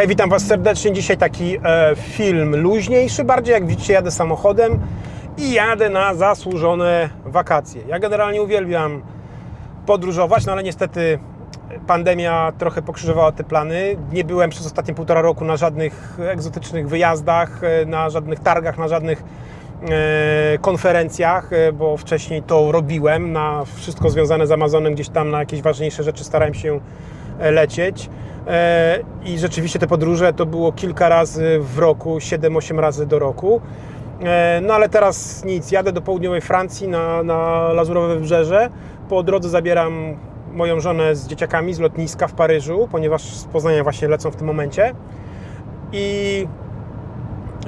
Hej, witam Was serdecznie. Dzisiaj taki e, film luźniejszy, bardziej jak widzicie jadę samochodem i jadę na zasłużone wakacje. Ja generalnie uwielbiam podróżować, no ale niestety pandemia trochę pokrzyżowała te plany. Nie byłem przez ostatnie półtora roku na żadnych egzotycznych wyjazdach, e, na żadnych targach, na żadnych e, konferencjach, e, bo wcześniej to robiłem, na wszystko związane z Amazonem, gdzieś tam na jakieś ważniejsze rzeczy starałem się e, lecieć. E, I rzeczywiście te podróże to było kilka razy w roku, 7-8 razy do roku. E, No ale teraz nic, jadę do południowej Francji na, na Lazurowe Wybrzeże. Po drodze zabieram moją żonę z dzieciakami z lotniska w Paryżu, ponieważ z Poznania właśnie lecą w tym momencie. I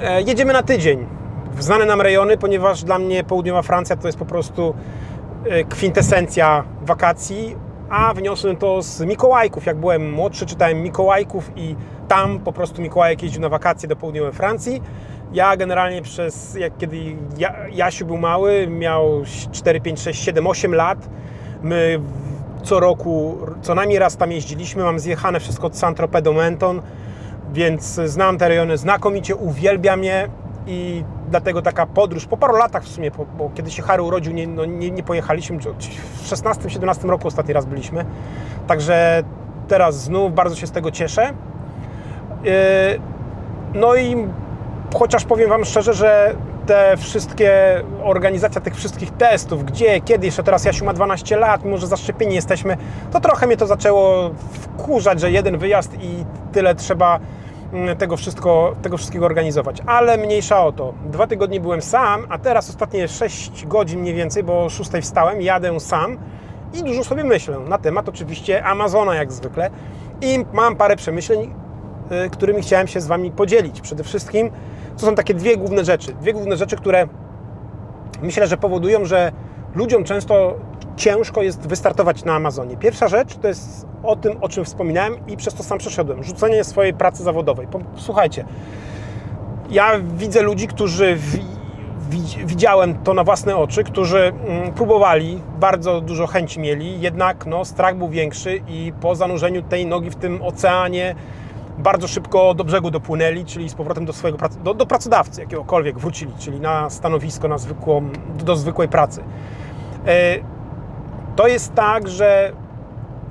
e, jedziemy na tydzień w znane nam rejony, ponieważ dla mnie południowa Francja to jest po prostu kwintesencja wakacji, a wniosłem to z Mikołajków. Jak byłem młodszy, czytałem Mikołajków i tam po prostu Mikołajek jeździł na wakacje do południowej Francji. Ja generalnie przez, jak kiedy ja, Jasiu był mały, miał 4, 5, 6, 7, 8 lat, my co roku, co najmniej raz tam jeździliśmy, mam zjechane wszystko od Saint-Tropez do Menton, więc znam te rejony znakomicie, uwielbiam je i dlatego taka podróż, po paru latach w sumie, bo, bo kiedy się Harry urodził, nie, no, nie, nie pojechaliśmy, w 16-17 roku ostatni raz byliśmy, także teraz znów bardzo się z tego cieszę. Yy, No i chociaż powiem Wam szczerze, że te wszystkie, organizacja tych wszystkich testów, gdzie, kiedy, jeszcze teraz Jasiu ma 12 lat, mimo że zaszczepieni jesteśmy, to trochę mnie to zaczęło wkurzać, że jeden wyjazd i tyle trzeba tego, wszystko, tego wszystkiego organizować. Ale mniejsza o to. Dwa tygodnie byłem sam, a teraz ostatnie 6 godzin mniej więcej, bo o 6 wstałem, jadę sam i dużo sobie myślę na temat oczywiście Amazona jak zwykle i mam parę przemyśleń, y, którymi chciałem się z Wami podzielić. Przede wszystkim to są takie dwie główne rzeczy. Dwie główne rzeczy, które myślę, że powodują, że ludziom często ciężko jest wystartować na Amazonie. Pierwsza rzecz to jest o tym, o czym wspominałem i przez to sam przeszedłem. Rzucenie swojej pracy zawodowej. Słuchajcie, ja widzę ludzi, którzy wi- wi- widziałem to na własne oczy, którzy mm, próbowali, bardzo dużo chęci mieli, jednak no, strach był większy i po zanurzeniu tej nogi w tym oceanie bardzo szybko do brzegu dopłynęli, czyli z powrotem do swojego do, do pracodawcy jakiegokolwiek wrócili, czyli na stanowisko, na zwykłą, do zwykłej pracy. To jest tak, że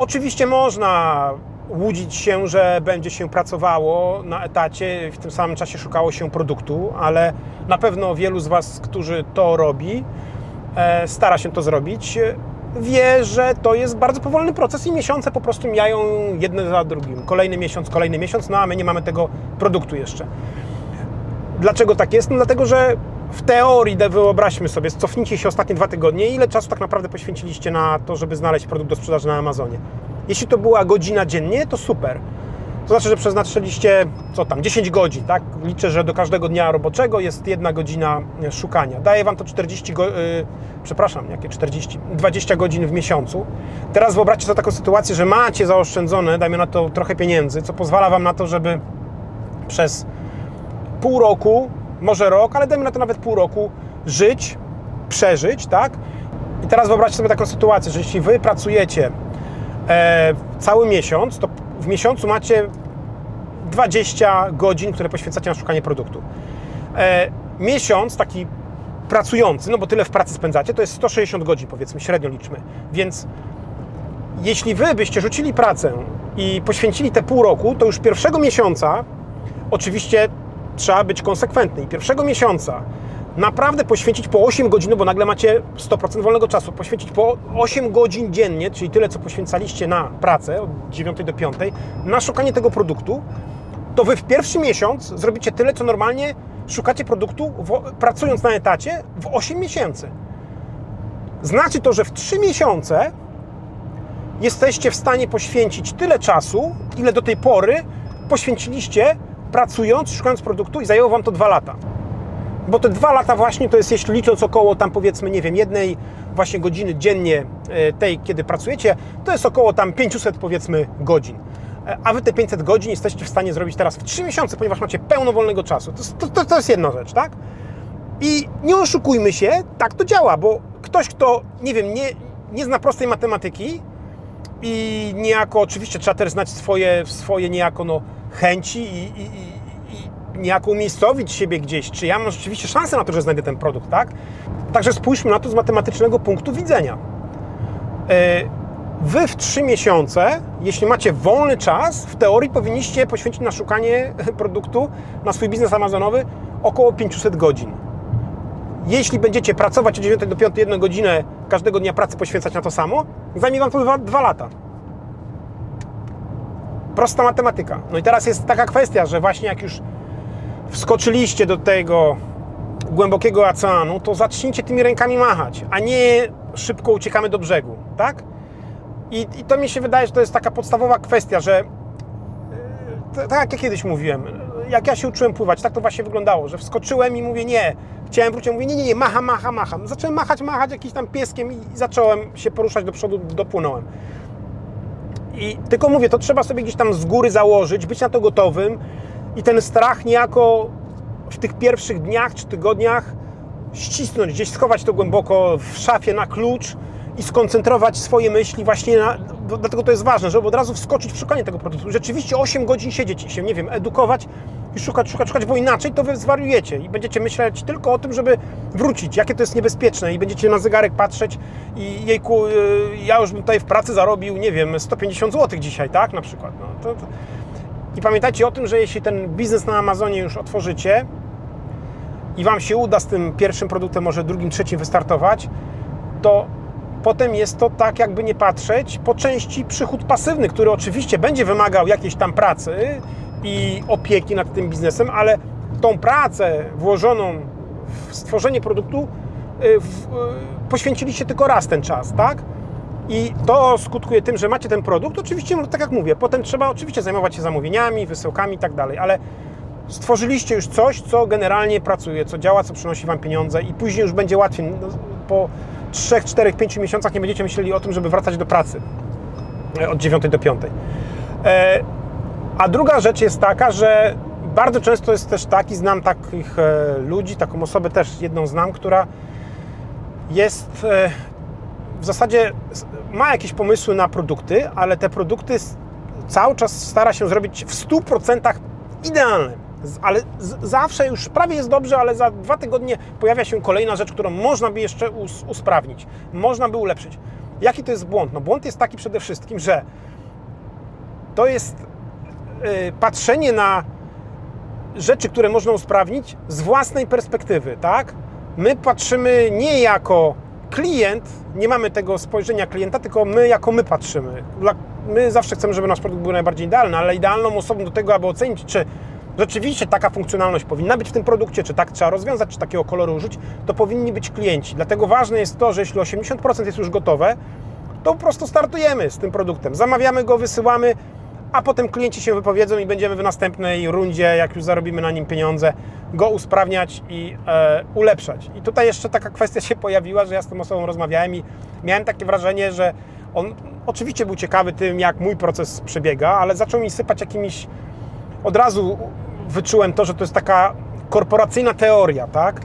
Oczywiście można łudzić się, że będzie się pracowało na etacie, w tym samym czasie szukało się produktu, ale na pewno wielu z Was, którzy to robi, e, stara się to zrobić, wie, że to jest bardzo powolny proces i miesiące po prostu mijają jedne za drugim. Kolejny miesiąc, kolejny miesiąc, no a my nie mamy tego produktu jeszcze. Dlaczego tak jest? No dlatego, że w teorii, wyobraźmy sobie, cofnijcie się ostatnie dwa tygodnie, ile czasu tak naprawdę poświęciliście na to, żeby znaleźć produkt do sprzedaży na Amazonie. Jeśli to była godzina dziennie, to super. To znaczy, że przeznaczyliście, co tam, 10 godzin, tak? Liczę, że do każdego dnia roboczego jest jedna godzina e, szukania. Daje Wam to 40, go, y, przepraszam, jakie 40, 20 godzin w miesiącu. Teraz wyobraźcie sobie taką sytuację, że macie zaoszczędzone, dajmy na to trochę pieniędzy, co pozwala Wam na to, żeby przez pół roku, może rok, ale dajmy na to nawet pół roku, żyć, przeżyć, tak? I teraz wyobraźcie sobie taką sytuację, że jeśli Wy pracujecie e, cały miesiąc, to w miesiącu macie 20 godzin, które poświęcacie na szukanie produktu. E, miesiąc taki pracujący, no bo tyle w pracy spędzacie, to jest 160 godzin, powiedzmy, średnio liczmy. Więc jeśli Wy byście rzucili pracę i poświęcili te pół roku, to już pierwszego miesiąca oczywiście trzeba być konsekwentny. I pierwszego miesiąca naprawdę poświęcić po 8 godzin, no bo nagle macie 100% wolnego czasu, poświęcić po 8 godzin dziennie, czyli tyle, co poświęcaliście na pracę od 9 do 5, na szukanie tego produktu, to Wy w pierwszy miesiąc zrobicie tyle, co normalnie szukacie produktu, w, pracując na etacie, w 8 miesięcy. Znaczy to, że w 3 miesiące jesteście w stanie poświęcić tyle czasu, ile do tej pory poświęciliście pracując, szukając produktu i zajęło Wam to dwa lata. Bo te dwa lata właśnie to jest, jeśli licząc około tam powiedzmy, nie wiem, jednej właśnie godziny dziennie e, tej, kiedy pracujecie, to jest około tam 500 powiedzmy godzin. E, A Wy te 500 godzin jesteście w stanie zrobić teraz w 3 miesiące, ponieważ macie pełno wolnego czasu. To, to, to jest jedna rzecz, tak? I nie oszukujmy się, tak to działa, bo ktoś, kto, nie wiem, nie, nie zna prostej matematyki i niejako, oczywiście trzeba też znać swoje, swoje niejako no, chęci i, i, i, niejako umiejscowić siebie gdzieś, czy ja mam rzeczywiście szansę na to, że znajdę ten produkt, tak? Także spójrzmy na to z matematycznego punktu widzenia. E, Wy w 3 miesiące, jeśli macie wolny czas, w teorii powinniście poświęcić na szukanie produktu, na swój biznes amazonowy około 500 godzin. Jeśli będziecie pracować od 9 do 5 jedną godzinę każdego dnia pracy poświęcać na to samo, zajmie Wam to 2, lata. Prosta matematyka. No i teraz jest taka kwestia, że właśnie jak już wskoczyliście do tego głębokiego oceanu, to zacznijcie tymi rękami machać, a nie szybko uciekamy do brzegu, tak? I, I to mi się wydaje, że to jest taka podstawowa kwestia, że e, tak jak ja kiedyś mówiłem, jak ja się uczyłem pływać, tak to właśnie wyglądało, że wskoczyłem i mówię nie, chciałem wrócić, mówię nie, nie, nie, macham, macham, macham. Zacząłem machać, machać jakimś tam pieskiem i zacząłem się poruszać do przodu, dopłynąłem. I tylko mówię, to trzeba sobie gdzieś tam z góry założyć, być na to gotowym i ten strach niejako w tych pierwszych dniach czy tygodniach ścisnąć, gdzieś schować to głęboko w szafie na klucz i skoncentrować swoje myśli właśnie na... Dlatego to jest ważne, żeby od razu wskoczyć w szukanie tego produktu. Rzeczywiście 8 godzin siedzieć i się, nie wiem, edukować i szukać, szukać, szukać, bo inaczej to wy zwariujecie i będziecie myśleć tylko o tym, żeby wrócić, jakie to jest niebezpieczne i będziecie na zegarek patrzeć i jejku, yy, ja już bym tutaj w pracy zarobił, nie wiem, 150 zł dzisiaj, tak, na przykład. No, to, to... I pamiętajcie o tym, że jeśli ten biznes na Amazonie już otworzycie i Wam się uda z tym pierwszym produktem, może drugim, trzecim wystartować, to potem jest to tak, jakby nie patrzeć, po części przychód pasywny, który oczywiście będzie wymagał jakiejś tam pracy i opieki nad tym biznesem, ale tą pracę włożoną w stworzenie produktu y, w, y, poświęciliście tylko raz ten czas, tak? I to skutkuje tym, że macie ten produkt. Oczywiście, no, tak jak mówię, potem trzeba oczywiście zajmować się zamówieniami, wysyłkami i tak dalej, ale stworzyliście już coś, co generalnie pracuje, co działa, co przynosi Wam pieniądze i później już będzie łatwiej. No, Po 3, 4, 5 miesiącach nie będziecie myśleli o tym, żeby wracać do pracy e, od 9 do 5. E, a druga rzecz jest taka, że bardzo często jest też tak i znam takich e, ludzi, taką osobę też jedną znam, która jest w zasadzie ma jakieś pomysły na produkty, ale te produkty cały czas stara się zrobić w 100% idealne. Ale zawsze już prawie jest dobrze, ale za dwa tygodnie pojawia się kolejna rzecz, którą można by jeszcze us, usprawnić, można by ulepszyć. Jaki to jest błąd? No błąd jest taki przede wszystkim, że to jest y, patrzenie na rzeczy, które można usprawnić z własnej perspektywy, tak? My patrzymy nie jako klient, nie mamy tego spojrzenia klienta, tylko my jako my patrzymy. My zawsze chcemy, żeby nasz produkt był najbardziej idealny, ale idealną osobą do tego, aby ocenić, czy rzeczywiście taka funkcjonalność powinna być w tym produkcie, czy tak trzeba rozwiązać, czy takiego koloru użyć, to powinni być klienci. Dlatego ważne jest to, że jeśli 80% jest już gotowe, to po prostu startujemy z tym produktem. Zamawiamy go, wysyłamy, a potem klienci się wypowiedzą i będziemy w następnej rundzie, jak już zarobimy na nim pieniądze, go usprawniać i e, ulepszać. I tutaj jeszcze taka kwestia się pojawiła, że ja z tą osobą rozmawiałem i miałem takie wrażenie, że on oczywiście był ciekawy tym, jak mój proces przebiega, ale zaczął mi sypać jakimiś od razu wyczułem to, że to jest taka korporacyjna teoria, tak?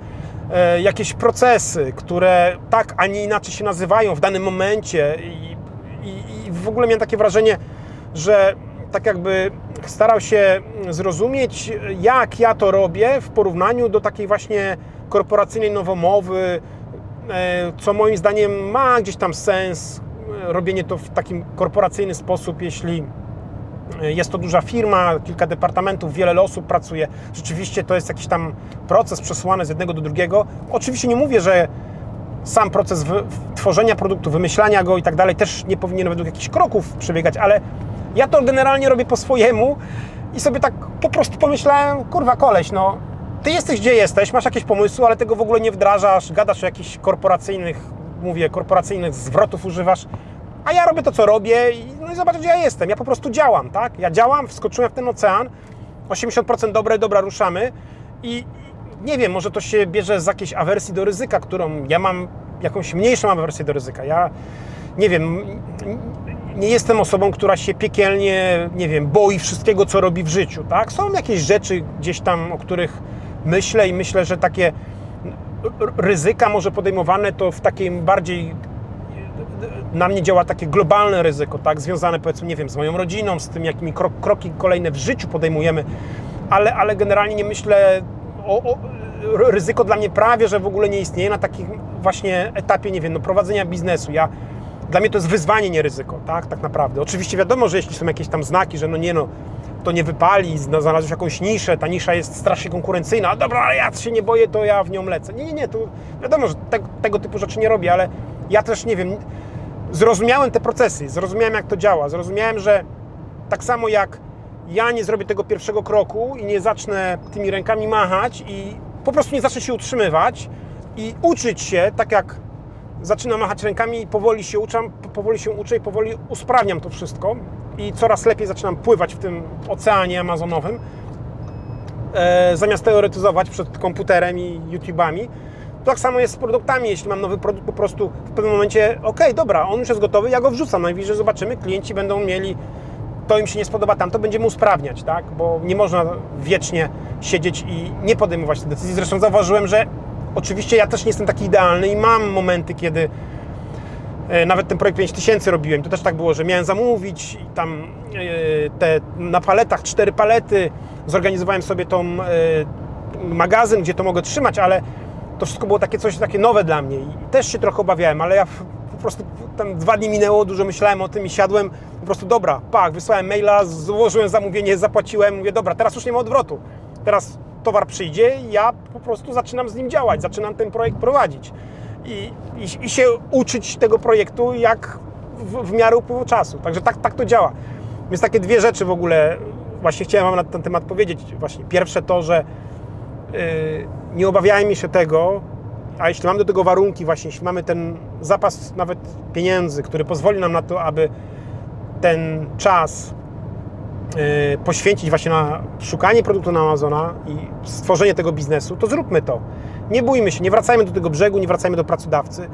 E, jakieś procesy, które tak, a nie inaczej się nazywają w danym momencie i, i, i w ogóle miałem takie wrażenie, że tak jakby starał się zrozumieć, jak ja to robię w porównaniu do takiej właśnie korporacyjnej nowomowy, e, co moim zdaniem ma gdzieś tam sens, e, robienie to w takim korporacyjny sposób, jeśli jest to duża firma, kilka departamentów, wiele osób pracuje. Rzeczywiście to jest jakiś tam proces przesuwany z jednego do drugiego. Oczywiście nie mówię, że sam proces tworzenia produktu, wymyślania go i tak dalej też nie powinien według jakichś kroków przebiegać, ale ja to generalnie robię po swojemu i sobie tak po prostu pomyślałem, kurwa koleś, no ty jesteś gdzie jesteś, masz jakieś pomysły, ale tego w ogóle nie wdrażasz, gadasz o jakichś korporacyjnych, mówię, korporacyjnych zwrotów używasz, a ja robię to, co robię i, no i zobacz, gdzie ja jestem. Ja po prostu działam, tak? Ja działam, wskoczyłem w ten ocean, 80% dobre, dobra, ruszamy i nie wiem, może to się bierze z jakiejś awersji do ryzyka, którą ja mam, jakąś mniejszą awersję do ryzyka. Ja nie wiem, nie jestem osobą, która się piekielnie, nie wiem, boi wszystkiego, co robi w życiu, tak? Są jakieś rzeczy gdzieś tam, o których myślę i myślę, że takie ryzyka może podejmowane to w takim bardziej na mnie działa takie globalne ryzyko, tak, związane powiedzmy, nie wiem, z moją rodziną, z tym, jakimi krok, kroki kolejne w życiu podejmujemy, ale, ale generalnie nie myślę o, o ryzyko dla mnie prawie, że w ogóle nie istnieje na takim właśnie etapie, nie wiem, no, prowadzenia biznesu. Ja, dla mnie to jest wyzwanie, nie ryzyko, tak, tak naprawdę. Oczywiście wiadomo, że jeśli są jakieś tam znaki, że no nie no, to nie wypali, zna- znalazłeś jakąś niszę, ta nisza jest strasznie konkurencyjna, a dobra, ale ja się nie boję, to ja w nią lecę. Nie, nie, nie, to wiadomo, że te, tego typu rzeczy nie robię, ale ja też, nie wiem, zrozumiałem te procesy, zrozumiałem jak to działa, zrozumiałem, że tak samo jak ja nie zrobię tego pierwszego kroku i nie zacznę tymi rękami machać i po prostu nie zacznę się utrzymywać i uczyć się, tak jak zaczynam machać rękami i powoli się uczam, powoli się uczę i powoli usprawniam to wszystko i coraz lepiej zaczynam pływać w tym oceanie amazonowym, e, zamiast teoretyzować przed komputerem i YouTubami. Tak samo jest z produktami. Jeśli mam nowy produkt, po prostu w pewnym momencie, ok, dobra, on już jest gotowy, ja go wrzucam. Najwyżej zobaczymy, klienci będą mieli, to im się nie spodoba, tam to będziemy usprawniać, tak? Bo nie można wiecznie siedzieć i nie podejmować tych decyzji. Zresztą zauważyłem, że oczywiście ja też nie jestem taki idealny i mam momenty, kiedy E, Nawet ten projekt 5000 robiłem, to też tak było, że miałem zamówić i tam e, te na paletach cztery palety, zorganizowałem sobie tą e, magazyn, gdzie to mogę trzymać, ale to wszystko było takie coś takie nowe dla mnie i też się trochę obawiałem, ale ja po prostu tam dwa dni minęło, dużo myślałem o tym i siadłem po prostu dobra, pak, wysłałem maila, złożyłem zamówienie, zapłaciłem, mówię dobra, teraz już nie ma odwrotu. Teraz towar przyjdzie ja po prostu zaczynam z nim działać, zaczynam ten projekt prowadzić i, i, i się uczyć tego projektu jak w, w miarę upływu czasu. Także tak, tak to działa. Więc takie dwie rzeczy w ogóle właśnie chciałem Wam na ten temat powiedzieć. Właśnie pierwsze to, że nie obawiajmy się tego, a jeśli mamy do tego warunki właśnie, jeśli mamy ten zapas nawet pieniędzy, który pozwoli nam na to, aby ten czas yy, poświęcić właśnie na szukanie produktu na Amazona i stworzenie tego biznesu, to zróbmy to. Nie bójmy się, nie wracajmy do tego brzegu, nie wracajmy do pracodawcy.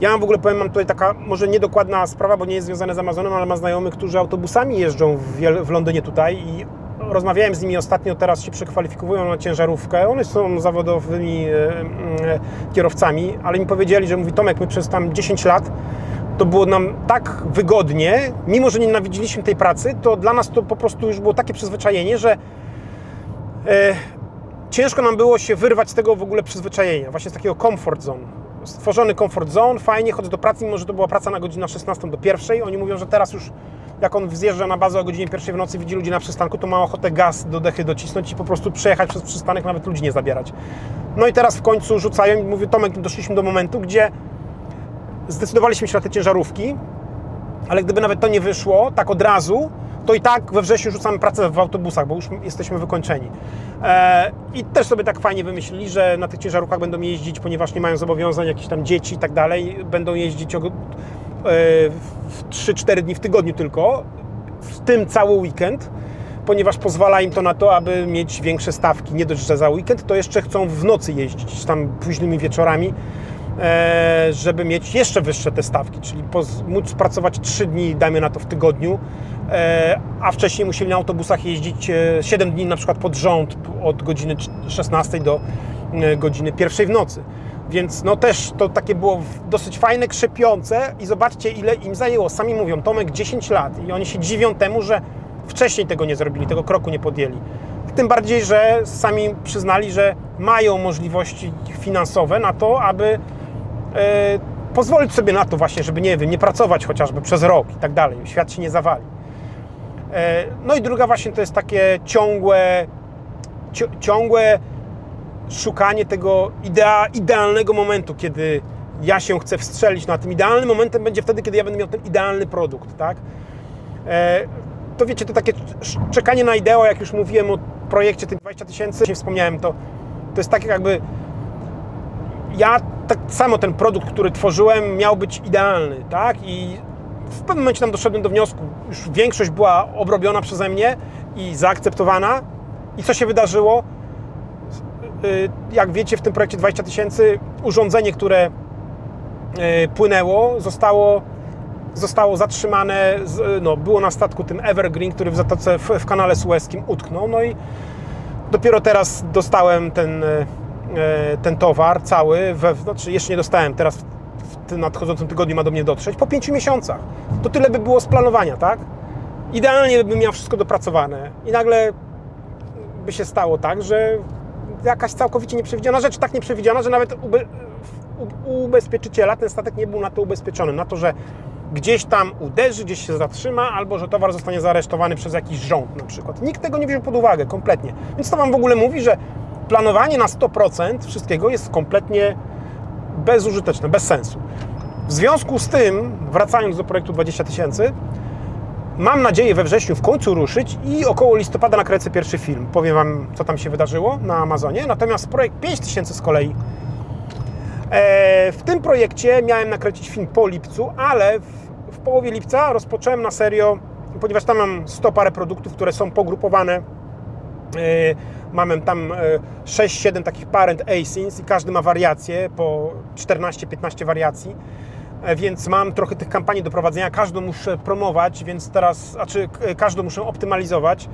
Ja mam w ogóle powiem, mam tutaj taka może niedokładna sprawa, bo nie jest związana z Amazonem, ale mam znajomych, którzy autobusami jeżdżą w, w Londynie tutaj i rozmawiałem z nimi ostatnio, teraz się przekwalifikują na ciężarówkę. One są zawodowymi e, e, kierowcami, ale mi powiedzieli, że mówi Tomek, my przez tam 10 lat to było nam tak wygodnie, mimo że nienawidziliśmy tej pracy, to dla nas to po prostu już było takie przyzwyczajenie, że e, ciężko nam było się wyrwać z tego w ogóle przyzwyczajenia, właśnie z takiego comfort zone. Stworzony comfort zone, fajnie, chodzę do pracy, mimo że to była praca na godzinę 16 do pierwszej. Oni mówią, że teraz już jak on zjeżdża na bazę o godzinie pierwszej w nocy, widzi ludzi na przystanku, to ma ochotę gaz do dechy docisnąć i po prostu przejechać przez przystanek, nawet ludzi nie zabierać. No i teraz w końcu rzucają i mówię, Tomek, doszliśmy do momentu, gdzie zdecydowaliśmy się na te ciężarówki, ale gdyby nawet to nie wyszło tak od razu, to i tak we wrześniu rzucamy pracę w autobusach, bo już jesteśmy wykończeni. E, I też sobie tak fajnie wymyślili, że na tych ciężarówkach będą jeździć, ponieważ nie mają zobowiązań, jakieś tam dzieci i tak dalej, będą jeździć 3-4 dni w tygodniu tylko, w tym cały weekend, ponieważ pozwala im to na to, aby mieć większe stawki. Nie dość, że za weekend, to jeszcze chcą w nocy jeździć, tam późnymi wieczorami, e, żeby mieć jeszcze wyższe te stawki, czyli móc pracować 3 dni, dajmy na to w tygodniu, e, a wcześniej musieli na autobusach jeździć e, 7 dni na przykład pod rząd od godziny 16 do e, godziny pierwszej w nocy. Więc no też to takie było dosyć fajne, krzepiące i zobaczcie ile im zajęło. Sami mówią, Tomek 10 lat i oni się dziwią temu, że wcześniej tego nie zrobili, tego kroku nie podjęli. Tym bardziej, że sami przyznali, że mają możliwości finansowe na to, aby e, pozwolić sobie na to właśnie, żeby nie wiem, nie pracować chociażby przez rok i tak dalej. Świat się nie zawali. E, no i druga właśnie to jest takie ciągłe, ciągłe szukanie tego idea, idealnego momentu, kiedy ja się chcę wstrzelić na tym. Idealnym momentem będzie wtedy, kiedy ja będę miał ten idealny produkt, tak? E, to wiecie, to takie czekanie na ideał, jak już mówiłem o projekcie tych 20 tysięcy, nie wspomniałem, to, to jest tak jakby ja tak samo ten produkt, który tworzyłem, miał być idealny, tak? I w pewnym momencie tam doszedłem do wniosku, już większość była obrobiona przeze mnie i zaakceptowana. I co się wydarzyło? Y, Jak wiecie, w tym projekcie 20 tysięcy urządzenie, które y, płynęło, zostało, zostało zatrzymane, z, no, było na statku tym Evergreen, który w zatoce w, w kanale Suezkim utknął. No i dopiero teraz dostałem ten, ten towar cały, we, znaczy jeszcze nie dostałem, teraz w nadchodzącym tygodniu ma do mnie dotrzeć, po 5 miesiącach. To tyle by było z planowania, tak? Idealnie bym miał wszystko dopracowane i nagle by się stało tak, że jakaś całkowicie nieprzewidziana rzecz, tak nieprzewidziana, że nawet ube, u ubezpieczyciela ten statek nie był na to ubezpieczony, na to, że gdzieś tam uderzy, gdzieś się zatrzyma, albo że towar zostanie zaaresztowany przez jakiś rząd na przykład. Nikt tego nie wziął pod uwagę kompletnie. Więc to Wam w ogóle mówi, że planowanie na 100% wszystkiego jest kompletnie bezużyteczne, bez sensu. W związku z tym, wracając do projektu 20 tysięcy, mam nadzieję we wrześniu w końcu ruszyć i około listopada nakręcę pierwszy film. Powiem Wam, co tam się wydarzyło na Amazonie. Natomiast projekt 5000 z kolei E, W tym projekcie miałem nakręcić film po lipcu, ale w, w połowie lipca rozpocząłem na serio, ponieważ tam mam 100 parę produktów, które są pogrupowane. E, Mamy tam e, 6-7 takich parent asins i każdy ma wariacje, po 14-15 wariacji. E, Więc mam trochę tych kampanii do prowadzenia, każdą muszę promować, więc teraz, znaczy k- każdą muszę optymalizować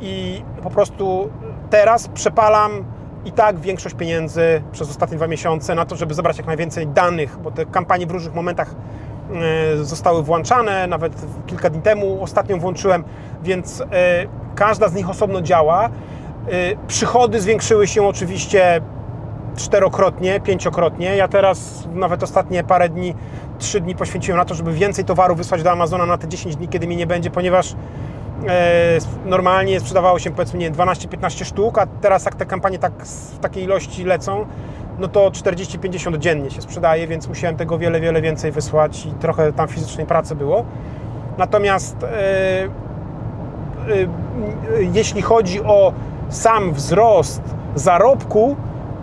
i po prostu teraz przepalam i tak większość pieniędzy przez ostatnie dwa miesiące na to, żeby zebrać jak najwięcej danych, bo te kampanie w różnych momentach e, zostały włączane, nawet kilka dni temu ostatnią włączyłem, więc e, każda z nich osobno działa. E, Przychody zwiększyły się oczywiście czterokrotnie, pięciokrotnie. Ja teraz nawet ostatnie parę dni, trzy dni poświęciłem na to, żeby więcej towaru wysłać do Amazona na te 10 dni, kiedy mnie nie będzie, ponieważ e, normalnie sprzedawało się powiedzmy nie, 12-15 sztuk, a teraz jak te kampanie tak w takiej ilości lecą, no to 40-50 dziennie się sprzedaje, więc musiałem tego wiele, wiele więcej wysłać i trochę tam fizycznej pracy było. Natomiast e, y, jeśli chodzi o sam wzrost zarobku,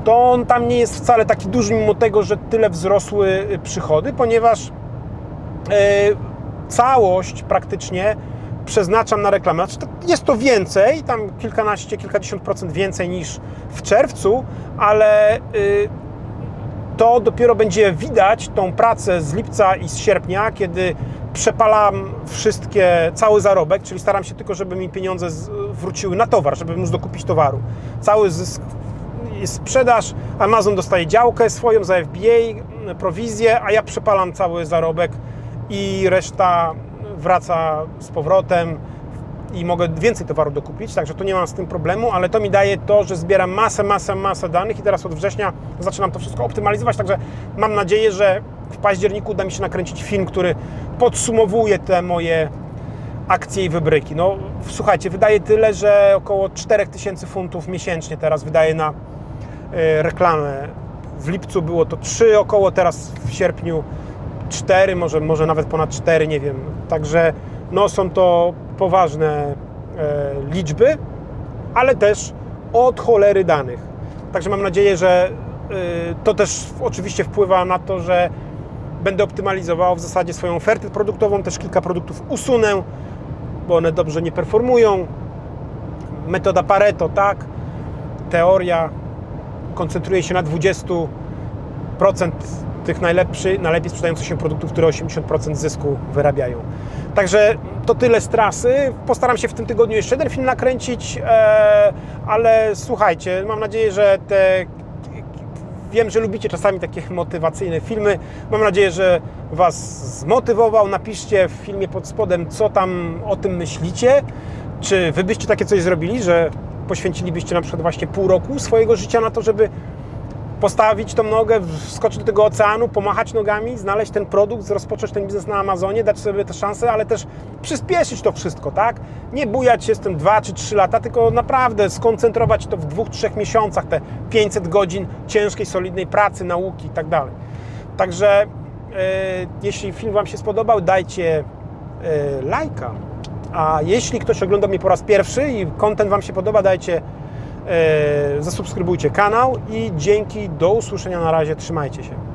to on tam nie jest wcale taki duży, mimo tego, że tyle wzrosły y, przychody, ponieważ y, całość praktycznie przeznaczam na reklamę. Znaczy, jest to więcej, tam kilkanaście, kilkadziesiąt procent więcej niż w czerwcu, ale y, to dopiero będzie widać tą pracę z lipca i z sierpnia, kiedy przepalam wszystkie, cały zarobek, czyli staram się tylko, żeby mi pieniądze wróciły na towar, żeby móc dokupić towaru. Cały zysk sprzedaż, Amazon dostaje działkę swoją za FBA, prowizję, a ja przepalam cały zarobek i reszta wraca z powrotem i mogę więcej towaru dokupić, także tu nie mam z tym problemu, ale to mi daje to, że zbieram masę, masę, masę danych i teraz od września zaczynam to wszystko optymalizować, także mam nadzieję, że w październiku uda mi się nakręcić film, który podsumowuje te moje akcje i wybryki. No słuchajcie, wydaje tyle, że około 4000 funtów miesięcznie teraz wydaje na e, reklamę. W lipcu było to 3 około, teraz w sierpniu 4, może, może nawet ponad 4, nie wiem. Także no, są to poważne e, liczby, ale też od cholery danych. Także mam nadzieję, że e, to też oczywiście wpływa na to, że będę optymalizował w zasadzie swoją ofertę produktową, też kilka produktów usunę, bo one dobrze nie performują. Metoda Pareto, tak, teoria koncentruje się na 20% tych najlepszych, najlepiej sprzedających się produktów, które 80% zysku wyrabiają. Także to tyle z trasy. Postaram się w tym tygodniu jeszcze jeden film nakręcić, e, ale słuchajcie, mam nadzieję, że te Wiem, że lubicie czasami takie motywacyjne filmy. Mam nadzieję, że Was zmotywował. Napiszcie w filmie pod spodem, co tam o tym myślicie. Czy Wy byście takie coś zrobili, że poświęcilibyście na przykład właśnie pół roku swojego życia na to, żeby postawić tą nogę, wskoczyć do tego oceanu, pomachać nogami, znaleźć ten produkt, rozpocząć ten biznes na Amazonie, dać sobie te szanse, ale też przyspieszyć to wszystko, tak? Nie bujać się z tym 2 czy 3 lata, tylko naprawdę skoncentrować to w 2-3 miesiącach, te 500 godzin ciężkiej, solidnej pracy, nauki i tak dalej. Także e, jeśli film Wam się spodobał, dajcie e, lajka. A jeśli ktoś ogląda mnie po raz pierwszy i content Wam się podoba, dajcie zasubskrybujcie kanał i dzięki, do usłyszenia na razie, trzymajcie się.